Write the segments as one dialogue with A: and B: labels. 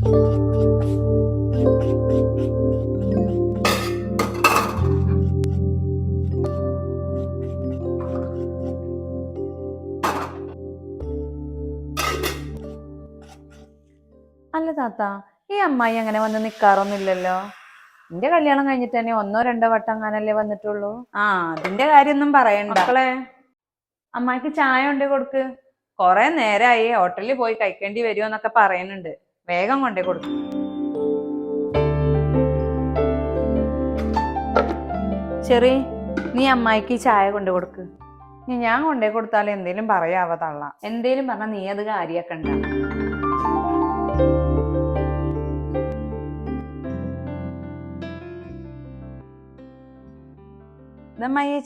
A: അല്ല താത്ത ഈ അമ്മായി അങ്ങനെ വന്ന് നിക്കാറൊന്നുമില്ലല്ലോ? എന്റെ കല്യാണം കഴിഞ്ഞിട്ട് തന്നെ ഒന്നോ രണ്ടോ വട്ടം അങ്ങനല്ലേ വന്നിട്ടുള്ളൂ?
B: ആ അതിന്റെ കാര്യൊന്നും പറയണ്ട.
A: മക്കളെ അമ്മായിക്ക് ചായ ഉണ്ട് കൊടുക്ക്.
B: കൊറേ നേരായി ഹോട്ടലിൽ പോയി കഴിക്കേണ്ടി വരുമോ എന്നൊക്കെ പറയുന്നുണ്ട്. വേഗം കൊണ്ടേ കൊടുക്കും.
A: ചെറി നീ അമ്മായിക്ക് ചായ കൊണ്ടു കൊടുക്ക്.
B: ഇനി ഞാൻ കൊണ്ടേ കൊടുത്താൽ എന്തേലും പറയാവ തള്ള.
A: എന്തേലും പറഞ്ഞാ നീ അത് കാര്യാക്കണ്ട.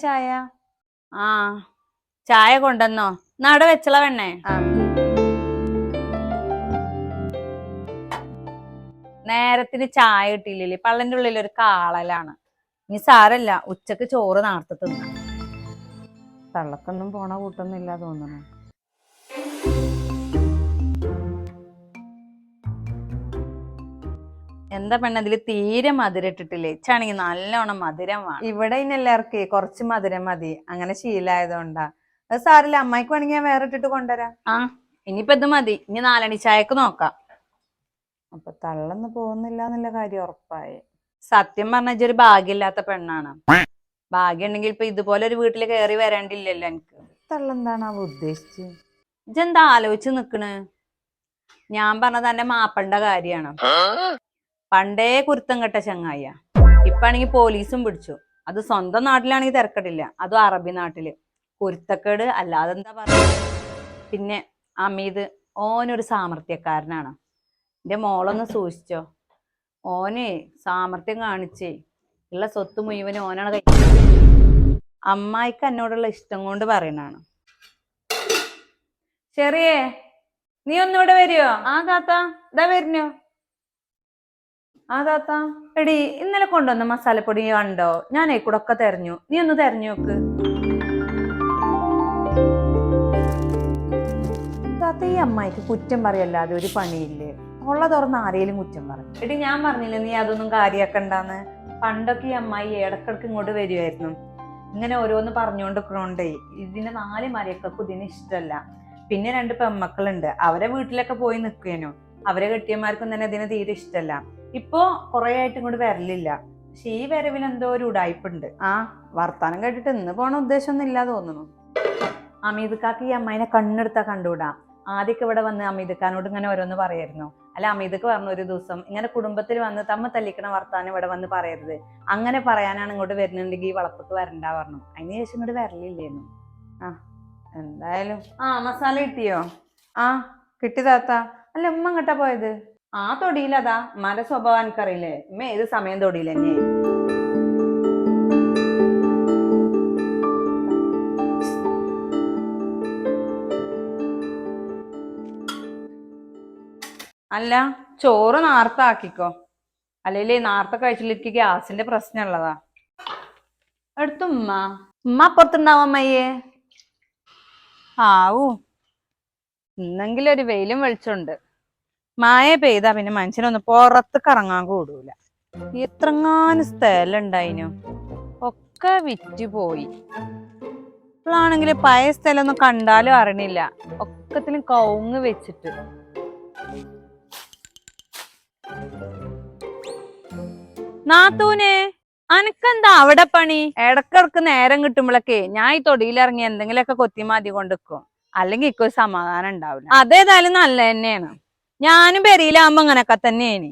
B: ചായ?
A: ആ ചായ കൊണ്ടെന്നോ നട വെച്ചള വെണ്ണേ
B: ആ.
A: നേരത്തിന് ചായ കിട്ടിയില്ലേ പള്ളന്റെ ഉള്ളിൽ ഒരു കാളലാണ്. ഇനി സാരല്ല ഉച്ചയ്ക്ക് ചോറ് നാർത്ത് തിന്നാം.
B: തള്ളക്കൊന്നും പോണ കൂട്ടൊന്നുമില്ല തോന്നുന്നു.
A: എന്താ പെണ്ണ അതിൽ തീരെ മധുരം ഇട്ടിട്ടില്ലേ? ഇച്ചാണെങ്കിൽ നല്ലോണം മധുരം വേണം.
B: ഇവിടെ ഇനി എല്ലാവർക്കും കുറച്ച് മധുരം മതി. അങ്ങനെ ശീലായതുകൊണ്ടാ. അത് സാറില്ല അമ്മായിക്ക് വേണമെങ്കിൽ ഞാൻ വേറെ ഇട്ടിട്ട് കൊണ്ടുവരാം.
A: ആ ഇനിയിപ്പോ ഇത് മതി. ഇനി നാലണി ചായക്ക് നോക്കാം.
B: അപ്പൊ തള്ളന്ന് പോകുന്നില്ല എന്നുള്ള കാര്യം ഉറപ്പായി.
A: സത്യം പറഞ്ഞ ഒരു ഭാഗ്യമില്ലാത്ത പെണ്ണാണ്. ഭാഗ്യം ഉണ്ടെങ്കിൽ ഇപ്പൊ ഇതുപോലെ ഒരു വീട്ടിൽ കയറി വരാണ്ടില്ലല്ലോ എനിക്ക്.
B: തള്ളെന്താണ് അവ ഉദ്ദേശിച്ച്?
A: ഇജെന്താ ആലോചിച്ച് നിക്കണ്? ഞാൻ പറഞ്ഞത് എന്റെ മാപ്പണ്ട കാര്യാണ്? പണ്ടേ കുരുത്തം കെട്ട ചങ്ങായ ഇപ്പാണെങ്കി പോലീസും പിടിച്ചു. അത് സ്വന്തം നാട്ടിലാണെങ്കിൽ തിരക്കടില്ല. അതും അറബി നാട്ടിൽ. കുരുത്തക്കേട് അല്ലാതെന്താ പറയുക പിന്നെ അമീത് ഓനൊരു സാമർത്ഥ്യക്കാരനാണ് എന്റെ മോളൊന്ന് സൂക്ഷിച്ചോ. ഓന് സാമർത്ഥ്യം കാണിച്ചേ ഉള്ള സ്വത്ത് മുഴുവൻ ഓനാണ് അമ്മായിക്ക് എന്നോടുള്ള ഇഷ്ടം കൊണ്ട് പറയണാണ്
B: ചെറിയേ നീ ഒന്നുകൂടെ വരുവോ
A: ആ താത്ത ഇതാ വരുന്നോ.
B: ആ താത്ത
A: എടി ഇന്നലെ കൊണ്ടുവന്ന മസാലപ്പൊടി കണ്ടോ? ഞാൻ കൂടെ ഒക്കെ തെരഞ്ഞു. നീ ഒന്ന് തെരഞ്ഞു നോക്ക്.
B: താത്ത ഈ അമ്മായിക്ക് കുറ്റം പറയല്ലാതെ ഒരു പണിയില്ലേ? ഉള്ള തുറന്ന് ആരെയും കുറ്റം പറഞ്ഞു.
A: എടി ഞാൻ പറഞ്ഞില്ല നീ അതൊന്നും കാര്യാക്കണ്ടെന്ന്? പണ്ടൊക്കെ ഈ അമ്മായി ഇടക്കിടക്ക് ഇങ്ങോട്ട് വരുമായിരുന്നു ഇങ്ങനെ ഓരോന്ന് പറഞ്ഞുകൊണ്ടിരിക്കണോണ്ടേ ഇതിന്റെ നാല് മരക്കൾക്കും ഇതിന് ഇഷ്ടമല്ല. പിന്നെ രണ്ട് പെമ്മക്കളുണ്ട്. അവരെ വീട്ടിലൊക്കെ പോയി നിൽക്കേനു അവരെ കെട്ടിയന്മാർക്കും തന്നെ ഇതിന് തീരെ ഇഷ്ടമല്ല. ഇപ്പോ കുറെ ആയിട്ട് ഇങ്ങോട്ട് വരലില്ല. പക്ഷെ ഈ വരവിൽ എന്തോ ഒരു ഉടായ്പുണ്ട്.
B: ആ വർത്താനം കേട്ടിട്ട് ഇന്ന് പോണ ഉദ്ദേശമൊന്നും ഇല്ല തോന്നുന്നു.
A: അമീദ് കാക്ക് ഈ അമ്മായിനെ കണ്ണെടുത്താ കണ്ടുകൂടാ? ആദ്യമൊക്കെ ഇവിടെ വന്ന് അമീദ് ഖാനോട് ഇങ്ങനെ ഓരോന്ന് പറയായിരുന്നു. അല്ല അമീദക്ക് പറഞ്ഞു ഒരു ദിവസം ഇങ്ങനെ കുടുംബത്തിൽ വന്ന് തമ്മ തല്ലിക്കണ വർത്താനം ഇവിടെ വന്ന് പറയരുത്. അങ്ങനെ പറയാനാണ് ഇങ്ങോട്ട് വരുന്നുണ്ടെങ്കിൽ ഈ വളപ്പക്ക് വരണ്ട പറഞ്ഞു. അതിന് ശേഷം ഇങ്ങോട്ട് വരലില്ലായിരുന്നു
B: എന്തായാലും.
A: ആ മസാല കിട്ടിയോ?
B: ആ കിട്ടി താത്ത. അല്ല ഉമ്മ ഇങ്ങട്ടാ പോയത്?
A: ആ തൊടിയിലതാ. മര സ്വഭാവം എനിക്കറിയില്ലേ. ഉമ്മ ഏത് സമയം തന്നെ അല്ല ചോറ് നാർത്ത ആക്കിക്കോ അല്ലെങ്കിൽ നാർത്ത കഴിച്ചിലേക്ക് ഗ്യാസിന്റെ പ്രശ്നമുള്ളതാ എടുത്തു ഉമ്മ. ഉമ്മ പുറത്തുണ്ടാവും അമ്മയ്യേ. ആവൂ. ഇന്നെങ്കിലും ഒരു വെയിലും വെളിച്ചുണ്ട് മായ പെയ്താ പിന്നെ മനുഷ്യനൊന്ന് പുറത്ത് കറങ്ങാൻ കൂടൂല. എത്രങ്ങാനും സ്ഥലം ഉണ്ടായിനു ഒക്കെ വിറ്റ് പോയി. ഇപ്പോഴാണെങ്കിൽ പഴയ സ്ഥലം ഒന്നും കണ്ടാലും അറിയണില്ല ഒക്കത്തിലും കൗങ്ങ് വെച്ചിട്ട്. നാത്തൂനെ അനക്കെന്താ അവിടെ പണി? ഇടക്കിടക്ക് നേരം കിട്ടുമ്പോഴൊക്കെ ഞാൻ ഈ തൊടിയിലിറങ്ങി എന്തെങ്കിലുമൊക്കെ കൊത്തിമാതി കൊണ്ടിരിക്കും അല്ലെങ്കിൽ ഇക്കൊരു സമാധാനം ഉണ്ടാവില്ല. അതേതായാലും നല്ല തന്നെയാണ്. ഞാനും പെരിയിലാകുമ്പോ അങ്ങനൊക്കെ തന്നെയാണ്.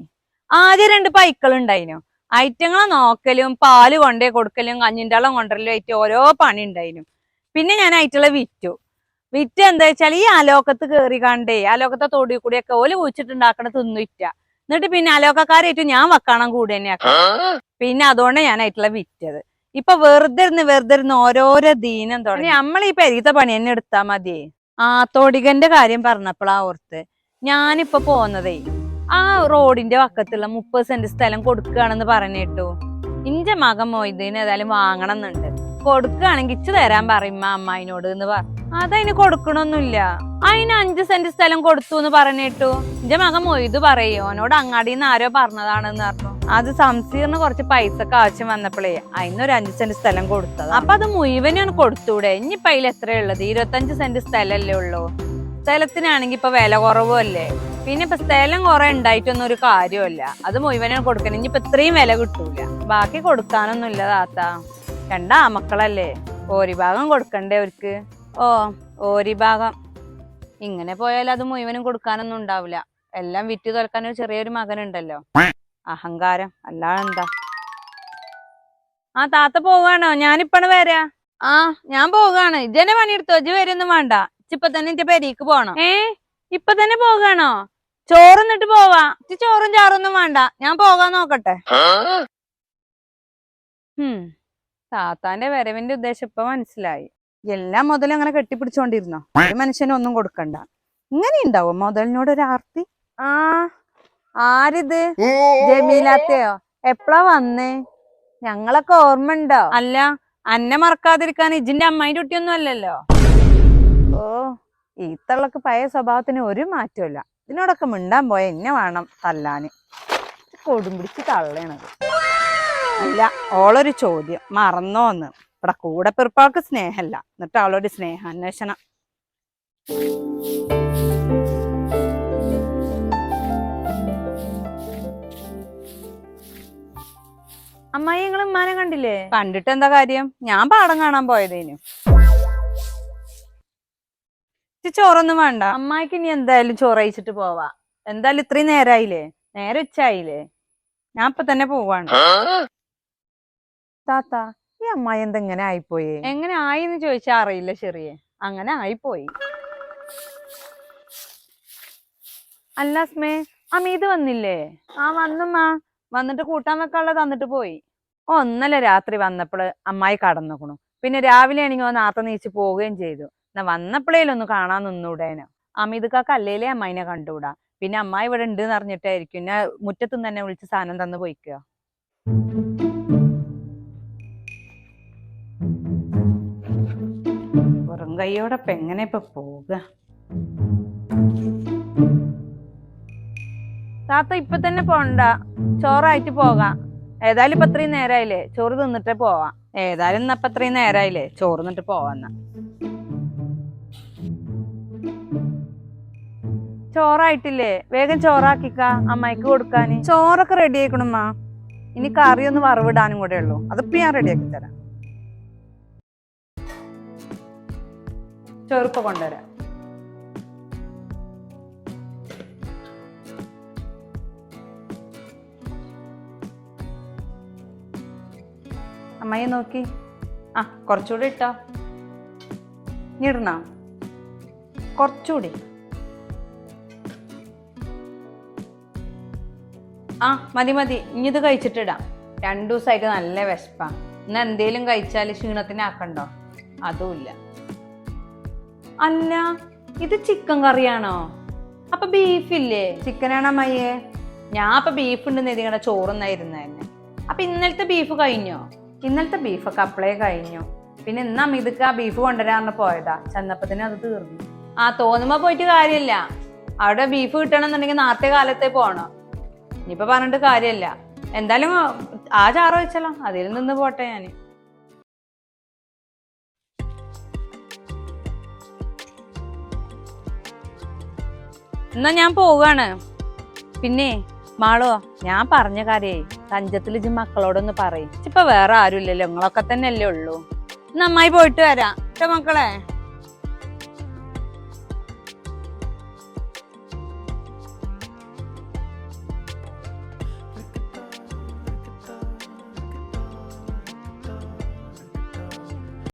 A: ആദ്യം രണ്ട് പൈക്കളുണ്ടായിനു ഐറ്റങ്ങളെ നോക്കലും പാൽ കൊണ്ടേ കൊടുക്കലും കഞ്ഞിന്റെ വെള്ളം കൊണ്ടല്ലോ ആയിട്ട് ഓരോ പണി ഉണ്ടായിരുന്നു പിന്നെ ഞാൻ ഐറ്റുള്ള വിറ്റു. വിറ്റ് എന്താ വെച്ചാൽ ഈ അലോക്കത്ത് കയറി കണ്ടേ അലോക്കത്തെ തൊടി കൂടിയൊക്കെ ഓൽ കുഴിച്ചിട്ടുണ്ടാക്കണ തിന്നു വിറ്റ എന്നിട്ട് പിന്നെ അലോക്കക്കാരായിട്ട് ഞാൻ വക്കണം കൂടെ തന്നെയാക്ക പിന്നെ അതുകൊണ്ട് ഞാനായിട്ടുള്ള വിറ്റത്. ഇപ്പൊ വെറുതെ ഇരുന്ന് വെറുതെ ഇരുന്ന് ഓരോരോ ദീനം തുടങ്ങി. നമ്മൾ ഈ പെരീത്തെ പണി തന്നെ എടുത്താ മതി. ആ തൊടികന്റെ കാര്യം പറഞ്ഞപ്പോഴാ ഓർത്ത്. ഞാനിപ്പൊ പോന്നതേ ആ റോഡിന്റെ വക്കത്തുള്ള മുപ്പത് സെന്റ് സ്ഥലം കൊടുക്കുകയാണെന്ന് പറഞ്ഞിട്ടു. ഇന്റെ മകൻ മൊയ്തീൻ ഏതായാലും വാങ്ങണം എന്നുണ്ട്. കൊടുക്കുകയാണെങ്കിൽ ഇച്ചു തരാൻ പറയും അമ്മായിനോട് എന്ന് പറ. അതതിന് കൊടുക്കണൊന്നുമില്ല. അതിന് അഞ്ച് സെന്റ് സ്ഥലം കൊടുത്തു എന്ന് പറഞ്ഞിട്ടു. എന്റെ മകൻ മൊയ്ത് പറയും ഓനോട് അങ്ങാടിന്ന് ആരോ പറഞ്ഞതാണെന്ന് പറഞ്ഞു. അത് സംസീറിന് കുറച്ച് പൈസ ഒക്കെ ആവശ്യം വന്നപ്പോഴേ അതിനൊരു അഞ്ച് സെന്റ് സ്ഥലം കൊടുത്തത്. അപ്പൊ അത് മുഴുവനാണ് കൊടുത്തൂടെ. ഇനിയിപ്പോ അതിൽ എത്രയുള്ളത് ഇരുപത്തഞ്ച് സെന്റ് സ്ഥലല്ലേ ഉള്ളൂ. സ്ഥലത്തിനാണെങ്കി ഇപ്പൊ വില കുറവും അല്ലേ പിന്നെ ഇപ്പൊ സ്ഥലം കുറെ ഉണ്ടായിട്ടൊന്നും ഒരു കാര്യമല്ല അത് മുഴുവനാണ് കൊടുക്കണം. ഇനിയിപ്പോ ഇത്രയും വില കിട്ടൂല. ബാക്കി കൊടുക്കാനൊന്നും ഇല്ല താത്ത. രണ്ടാ മക്കളല്ലേ? ഓരി ഭാഗം കൊടുക്കണ്ടേ അവർക്ക്? ഓ ഓരി ഭാഗം ഇങ്ങനെ പോയാൽ അത് മുഴുവനും കൊടുക്കാനൊന്നും ഉണ്ടാവില്ല. എല്ലാം വിറ്റ് തുറക്കാൻ ഒരു ചെറിയൊരു മകനുണ്ടല്ലോ. അഹങ്കാരം. അല്ലാതെന്താ? ആ താത്ത പോവാണോ ഞാനിപ്പണ് വരാ. ആ ഞാൻ പോവുകയാണ്. ഇജനെ പണിയെടുത്തോ? ഇജ് വരൊന്നും വേണ്ട. ഇപ്പൊ തന്നെ എന്റെ പെരീക്ക് പോണം. ഏ? ഇപ്പൊ തന്നെ പോകാണോ ചോറുന്നിട്ട് പോവാ. ചോറും ചാറൊന്നും വേണ്ട. ഞാൻ പോകാൻ നോക്കട്ടെ. ഉം. താത്താന്റെ വരവിന്റെ ഉദ്ദേശം ഇപ്പൊ മനസ്സിലായി. എല്ലാം മുതലും അങ്ങനെ കെട്ടിപ്പിടിച്ചോണ്ടിരുന്നോ? ഒരു മനുഷ്യനും ഒന്നും കൊടുക്കണ്ട. ഇങ്ങനെ ഉണ്ടാവും മുതലിനോട് ഒരു ആർത്തി? ആ ആരിത്? ജമീലാത്തയോ? എപ്പളാ വന്നേ? ഞങ്ങളൊക്കെ ഓർമ്മ ഉണ്ടോ അല്ല അന്നെ മറക്കാതിരിക്കാൻ ഇജിന്റെ അമ്മായിന്റെ കുട്ടിയൊന്നും അല്ലല്ലോ. ഓ ഈത്തള്ളക്ക് തള്ളക്ക് പഴയ സ്വഭാവത്തിന് ഒരു മാറ്റമില്ല ഇതിനോടൊക്കെ മിണ്ടാൻ പോയ എന്നെ വേണം തല്ലാന് കൊടുമ്പിടിച്ച് തള്ളണത് അല്ല ഓളൊരു ചോദ്യം. മറന്നോന്ന്. ഇവിടെ കൂടെ പിറപ്പാൾക്ക് സ്നേഹമല്ല എന്നിട്ട് അവളൊരു സ്നേഹാന്വേഷണം. അമ്മായി നിങ്ങൾ ഉമ്മാനെ കണ്ടില്ലേ? കണ്ടിട്ട് എന്താ കാര്യം? ഞാൻ പാടം കാണാൻ പോയതേനു. ചോറൊന്നും വേണ്ട. അമ്മായിക്ക് ഇനി എന്തായാലും ചോറ് അയച്ചിട്ട് പോവാ. എന്തായാലും ഇത്രയും നേരായില്ലേ? നേരെ ഉച്ചായില്ലേ ഞാൻ ഇപ്പൊ തന്നെ പോവാണ് താത്ത ഈ അമ്മായി എന്തെങ്ങനെ ആയിപ്പോയേ? എങ്ങനെ ആയി എന്ന് ചോദിച്ചാ അറിയില്ല ചെറിയെ. അങ്ങനെ ആയിപ്പോയി. അല്ല സ്മേ അമീത് വന്നില്ലേ? ആ വന്നുമ്മ വന്നിട്ട് കൂട്ടാൻ വെക്കാനുള്ളത് തന്നിട്ട് പോയി. ഒന്നല്ല രാത്രി വന്നപ്പോൾ അമ്മായി കടന്നുക്കണു. പിന്നെ രാവിലെ ആണെങ്കിൽ ഒന്ന് ആത്ത നീച്ച് പോവുകയും ചെയ്തു. എന്നാ വന്നപ്പോഴേലൊന്ന് കാണാൻ നിന്നൂടേനോ. അമീത് കാക്ക അല്ലേലേ അമ്മായിനെ കണ്ടുകൂടാ. പിന്നെ അമ്മായി ഇവിടെ ഉണ്ട് എന്ന് അറിഞ്ഞിട്ടായിരിക്കും എന്നെ മുറ്റത്തുനിന്ന് തന്നെ വിളിച്ച് സാധനം തന്നു പോയിക്കുക വെറും കൈയോടെ എങ്ങനെ ഇപ്പൊ പോവുക? താത്ത ഇപ്പൊ തന്നെ പോണ്ട. ചോറായിട്ട് പോകാം. ഏതായാലും ഇപ്പൊ അത്രയും നേരായില്ലേ? ചോറ് തിന്നിട്ടേ പോവാം. ഏതായാലും ഇന്നപ്പൊ അത്രയും നേരായില്ലേ? ചോറ് തിന്നിട്ട് പോവാന്ന. ചോറായിട്ടില്ലേ? വേഗം ചോറാക്കിക്ക. അമ്മയ്ക്ക് കൊടുക്കാന്. ചോറൊക്കെ റെഡി ആയിക്കണമ്മ. ഇനി കറി വറവിടാനും കൂടെ ഉള്ളൂ. അതിപ്പോ ഞാൻ റെഡി ആക്കി തരാം. ചെറുപ്പ കൊണ്ടുവരാം. അമ്മയെ നോക്കി. ആ കുറച്ചുകൂടി ഇട്ടോ. ഇടണോ? കുറച്ചുകൂടി. ആ മതി മതി. ഇനി ഇത് കഴിച്ചിട്ടിടാം രണ്ടു ദിവസമായിട്ട് നല്ല വിശപ്പാ ഇന്ന് എന്തേലും കഴിച്ചാൽ ക്ഷീണത്തിനാക്കണ്ടോ? അതുമില്ല അല്ല ഇത് ചിക്കൻ കറിയാണോ? അപ്പൊ ബീഫില്ലേ ചിക്കനാണോ അമ്മയ്യേ? ഞാൻ അപ്പൊ ബീഫ് ഉണ്ടെന്ന് എഴുതിയുടെ ചോറുന്നായിരുന്നു തന്നെ. അപ്പൊ ഇന്നലത്തെ ബീഫ് കഴിഞ്ഞോ? ഇന്നലത്തെ ബീഫൊക്കെ അപ്പളേ കഴിഞ്ഞു. പിന്നെ ഇന്ന് അമിതക്ക് ആ ബീഫ് കൊണ്ടുവരാറിന് പോയതാ. ചെന്നപ്പത്തിന് അത് തീർന്നു. ആ തോന്നുമ്പോ പോയിട്ട് കാര്യമില്ല. അവിടെ ബീഫ് കിട്ടണമെന്നുണ്ടെങ്കിൽ നാളത്തെ കാലത്തെ പോണോ. ഇനിയിപ്പൊ പറഞ്ഞിട്ട് കാര്യമില്ല. എന്തായാലും ആ ചാറ് വെച്ചല്ലോ. അതിൽ നിന്ന് പോട്ടെ ഞാൻ. എന്നാ ഞാൻ പോവാണ്. പിന്നെ മാളോ ഞാൻ പറഞ്ഞ കാര്യേ തഞ്ചത്തിൽ ഇജ്ജ് മക്കളോടൊന്ന് പറയും. ഇപ്പൊ വേറെ ആരും ഇല്ലല്ലോ നിങ്ങളൊക്കെ തന്നെ അല്ലേ ഉള്ളൂ നന്നായി പോയിട്ട് വരാം. മക്കളെ.